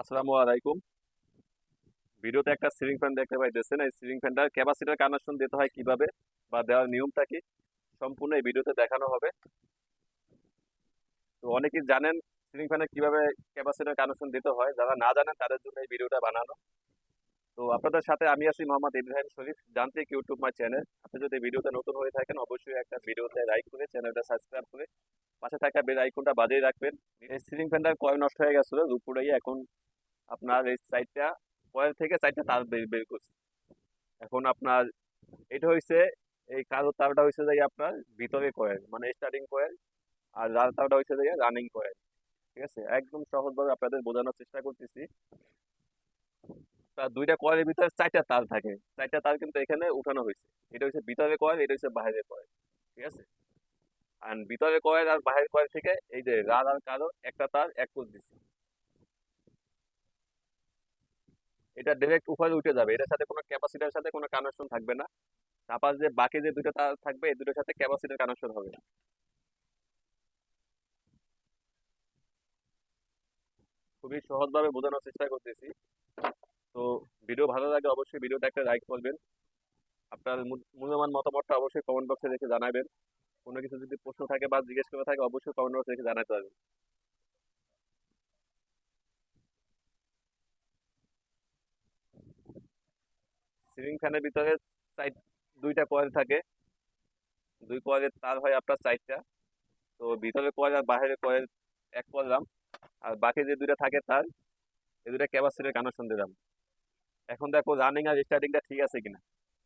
আসসালামু আলাইকুম। ভিডিওতে একটা সিলিং ফ্যান দেখতে পাইতেছেন। এই সিলিং ফ্যানটার ক্যাপাসিটার কানেকশন দিতে হয় কীভাবে বা দেওয়ার নিয়মটা কি? সম্পূর্ণ এই ভিডিওতে দেখানো হবে। তো অনেকেই জানেন সিলিং ফ্যানে কীভাবে ক্যাপাসিটার কানেকশন দিতে হয়। যারা না জানেন, তাদের জন্য এই ভিডিওটা বানানো। তো আপনাদের সাথে আমি আছি মোহাম্মদ ইব্রাহিম শরীফ, যান্ত্রিক ইউটিউব মাই চ্যানেল। আপনি যদি ভিডিওতে নতুন হয়ে থাকেন, অবশ্যই একটা ভিডিওতে লাইক করে, চ্যানেলটা সাবস্ক্রাইব করে পাশে থাকা বেল আইকনটা বাজিয়ে রাখবেন। এই সিলিং ফ্যানটার কয়েল নষ্ট হয়ে গেছিল দুপুরে এখন আপনার এই সাইডটা কয়েল থেকে সাইডটা তার বের বের করছে। এখন আপনার এটা হয়েছে এই কালো তারটা হয়েছে যে আপনার ভিতরে কয়েল মানে স্টার্টিং কয়েল আর লাল তারটা হয়েছে যে রানিং কয়েল ঠিক আছে? একদম সহজভাবে আপনাদের বোঝানোর চেষ্টা করতেছি। তার দুইটা কয়েলের ভিতরে চারটা তার থাকে। চারটা তার কিন্তু এখানে উঠানো হয়েছে এটা হচ্ছে ভিতরে কয়েল এটা হচ্ছে বাইরে কয়েল ঠিক আছে? আর ভিতরে কয়েল আর বাইরের কয়েল থেকে এই যে লাল আর কালো, একটা তার এক ফুল দিচ্ছে এটা ডাইরেক্ট উপরে উঠে যাবে। এটার সাথে কোনো ক্যাপাসিটার সাথে কোনো কানেকশন থাকবে না। তারপর যে বাকি যে দুটো তার থাকবে, এই দুটোর সাথে ক্যাপাসিটার কানেকশন হবে খুবই সহজভাবে বোঝানোর চেষ্টা করতেছি। তো ভিডিও ভালো লাগে অবশ্যই ভিডিওটা একটা লাইক করবেন। আপনার মূল- মূল্যবান মতামতটা অবশ্যই কমেন্ট বক্সে রেখে জানাবেন। কোনো কিছু যদি প্রশ্ন থাকে বা জিজ্ঞেস করা থাকে, অবশ্যই কমেন্ট বক্সে রেখে জানাতে পারবেন। সিলিং ফ্যানের ভিতরে সাইড দুইটা কয়েল থাকে। দুই কয়েলের তার হয় আপনার চারটা। তো ভিতরে কয়েল আর বাইরের কয়েল এক করলাম আর বাকি যে দুইটা থাকে তার এই দুইটা ক্যাপাসিটির কানেকশন দিলাম এখন দেখো রানিং আর স্টার্টিংটা ঠিক আছে কিনা?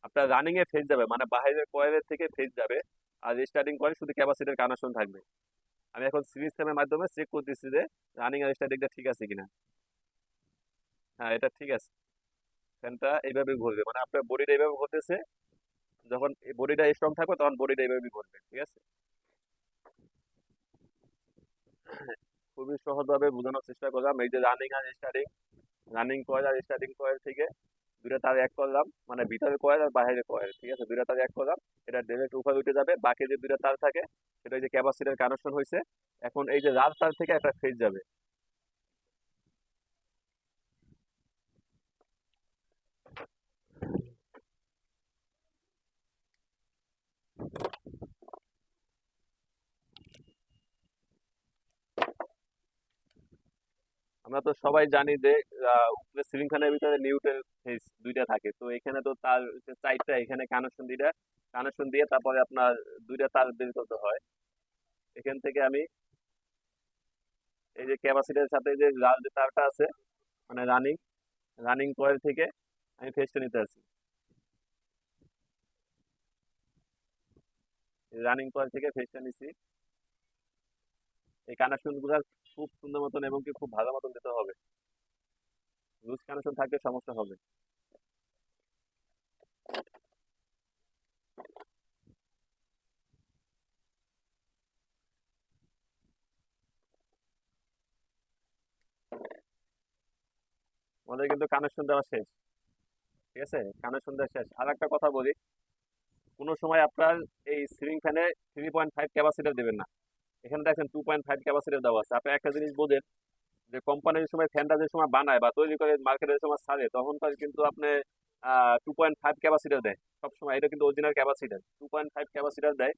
আপনার রানিং এ ফেজ যাবে মানে বাইরের কয়েলের থেকে ফেজ যাবে, আর স্টার্টিং কয়েল শুধু ক্যাপাসিটির কানেকশন থাকবে। আমি এখন সিরিজ ফ্যানের মাধ্যমে চেক করতেছি যে রানিং আর স্টার্টিংটা ঠিক আছে কিনা। হ্যাঁ এটা ঠিক আছে। ফ্যানটা এইভাবে ঘুরবে। মানে আপনার বডিটা এইভাবে ঘুরতেছে, যখন বডিটা স্ট্রং থাকবে, তখন বডিটা এইভাবে ঘুরবে, ঠিক আছে? খুবই সহজভাবে বোঝানোর চেষ্টা করলাম। এই যে রানিং আর স্টার্টিং রানিং কয়েল আর স্টার্টিং কয়েল থেকে দুইটা তার এক করলাম মানে ভিতরে কয়েল আর বাইরে কয়েল ঠিক আছে? দুইটা তার এক করলাম, এটা ডাইরেক্ট উপরে উঠে যাবে, বাকি যে দুইটা তার থাকে, সেটা ওই যে ক্যাপাসিটার কানেকশন হয়েছে এখন এই যে লাল তার থেকে একটা ফেজ যাবে। আমরা তো সবাই জানি যে উপরে সিলিং ফ্যানের ভিতরে নিউট্রাল ফেজ দুইটা থাকে। তো এখানে তো তার হচ্ছে এখানে কানেকশন দুইটা কানেকশন দিয়ে তারপরে আপনার দুইটা তার বের করতে হয়। এখান থেকে আমি এই যে ক্যাপাসিটির সাথে যে লাল যে তারটা আছে মানে রানিং রানিং কয়েল থেকে আমি ফেজটা নিতে আসি রানিং কয়েল থেকে ফেজটা নিছি এই কানেকশনগুলা খুব সুন্দর মতন এবং কি খুব ভালো মতন দিতে হবে লুজ কানেকশন থাকলে সমস্যা হবে আমাদের কিন্তু কানেকশন দেওয়া শেষ। ঠিক আছে? কানেকশন দেওয়া শেষ। আর একটা কথা বলি। কোনো সময় আপনার এই সিলিং ফ্যানে থ্রি পয়েন্ট ফাইভ ক্যাপাসিটার দেবেন না। এখানে দেখেন টু পয়েন্ট ফাইভ ক্যাপাসিটার দেওয়া আছে। আপনি একটা জিনিস বোঝেন যে কোম্পানির সময় ফ্যানটা যে সময় বানায় বা তৈরি করে মার্কেটের সময় ছাড়ে তখন তার কিন্তু আপনি টু পয়েন্ট ফাইভ ক্যাপাসিটার দেয়। সবসময় এটা কিন্তু original capacitor two point five capacitor দেয়।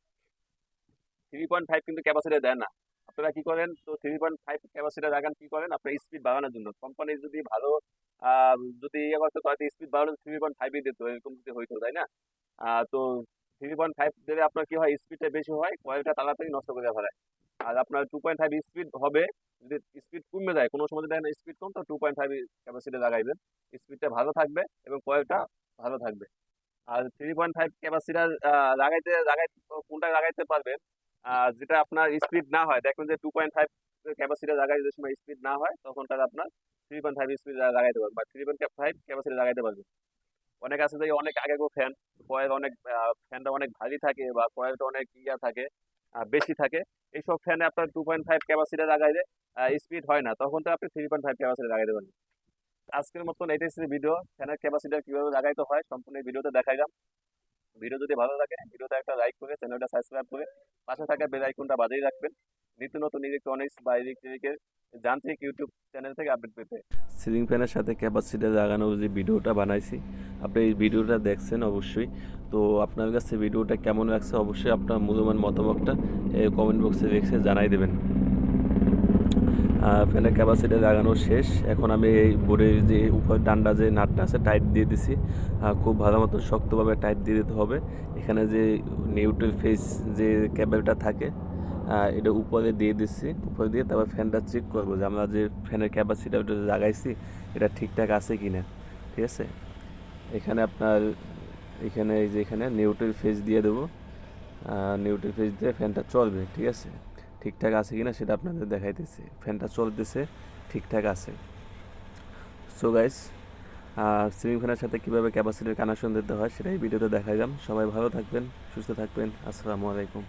থ্রি পয়েন্ট ফাইভ কিন্তু ক্যাপাসিটার দেয় না। আপনারা কি করেন? তো থ্রি পয়েন্ট ফাইভ ক্যাপাসিটার লাগান, কি করেন? আপনার স্পিড বাড়ানোর জন্য। কোম্পানি যদি ভালো যদি ইয়ে করতে পারে স্পিড বাড়ানো থ্রি পয়েন্ট ফাইভই দিত, এরকম যদি হইতো, তাই না? তো থ্রি পয়েন্ট ফাইভ দিলে আপনার কি হয়? স্পিডটা বেশি হয় কয়েলটা তাড়াতাড়ি নষ্ট করে ফেলায়। আর আপনার টু পয়েন্ট ফাইভ স্পিড হবে, যদি স্পিড কমে যায়, কোনো সময় যদি দেখেন স্পিড কম, তো টু পয়েন্ট ফাইভ ক্যাপাসিটি লাগাইবেন। স্পিডটা ভালো থাকবে এবং কয়েলটা ভালো থাকবে। আর থ্রি পয়েন্ট ফাইভ ক্যাপাসিটার লাগাইতে, লাগাই, কোনটা লাগাইতে পারবেন? যেটা আপনার স্পিড না হয়, দেখবেন যে টু পয়েন্ট ফাইভ ক্যাপাসিটার লাগাই যে সময় স্পিড না হয়, তখন তার আপনার থ্রি পয়েন্ট ফাইভ স্পিড লাগাইতে পারবেন বা থ্রি পয়েন্ট ফাইভ ক্যাপাসিটি লাগাইতে পারবেন অনেক আছে যে অনেক আগে ফ্যান কয়েল অনেক ফ্যানটা অনেক ভারী থাকে বা কয়েলটা অনেক ইয়া থাকে বেশি থাকে। এইসব ফ্যানে আপনার টু পয়েন্ট ফাইভ ক্যাপাসিটি লাগাইলে স্পিড হয় না, তখন তো আপনি থ্রি পয়েন্ট ফাইভ ক্যাপাসিটি লাগাইতে পারবেন। আজকের মতন এটাই ভিডিও ফ্যানের ক্যাপাসিটি কীভাবে লাগাইতে হয়, সম্পূর্ণ ভিডিওতে দেখাইলাম। ভিডিও যদি ভালো লাগে ভিডিওতে একটা লাইক করে চ্যানেলটা সাবস্ক্রাইব করে পাশে থাকা বেল আইকনটা বাজিয়ে রাখবেন। নিত্য নতুন ইলেকট্রনিক্স বা ইলেকট্রিকের যান্ত্রিক ইউটিউব চ্যানেল থেকে আপডেট পেতে। সিলিং ফ্যানের সাথে ক্যাপাসিটি লাগানো যে ভিডিওটা বানাইছি, আপনি এই ভিডিওটা দেখছেন অবশ্যই। তো আপনার কাছে ভিডিওটা কেমন লাগছে অবশ্যই আপনার মূল্যবান মতামতটা কমেন্ট বক্সে লিখে জানাই দেবেন। ফ্যানের ক্যাপাসিটি লাগানো শেষ। এখন আমি এই বোর্ডের যে উপর ডান্ডা যে নাটটা আছে টাইট দিয়ে দিছি। খুব ভালো মতো শক্তভাবে টাইট দিয়ে দিতে হবে। এখানে যে নিউট্রাল ফেস যে কেবলটা থাকে এটা উপরে দিয়ে দিচ্ছি উপরে দিয়ে তারপর ফ্যানটা চেক করব যে আমরা যে ফ্যানের ক্যাপাসিটি ওটা লাগাইছি, এটা ঠিকঠাক আছে কি না ঠিক আছে? এখানে আপনার, এখানে এই যে এখানে নিউট্রাল ফেস দিয়ে দেবো। নিউট্রাল ফেস দিয়ে ফ্যানটা চলবে। ঠিক আছে? ঠিকঠাক আছে কিনা সেটা আপনাদের দেখাইতেছে। ফ্যানটা চলতেছে, ঠিকঠাক আছে। সো গাইস সিলিং ফ্যানের সাথে কীভাবে ক্যাপাসিটির কানেকশন দিতে হয় সেটাই ভিডিওতে দেখাইলাম। সবাই ভালো থাকবেন, সুস্থ থাকবেন। আসসালামু আলাইকুম।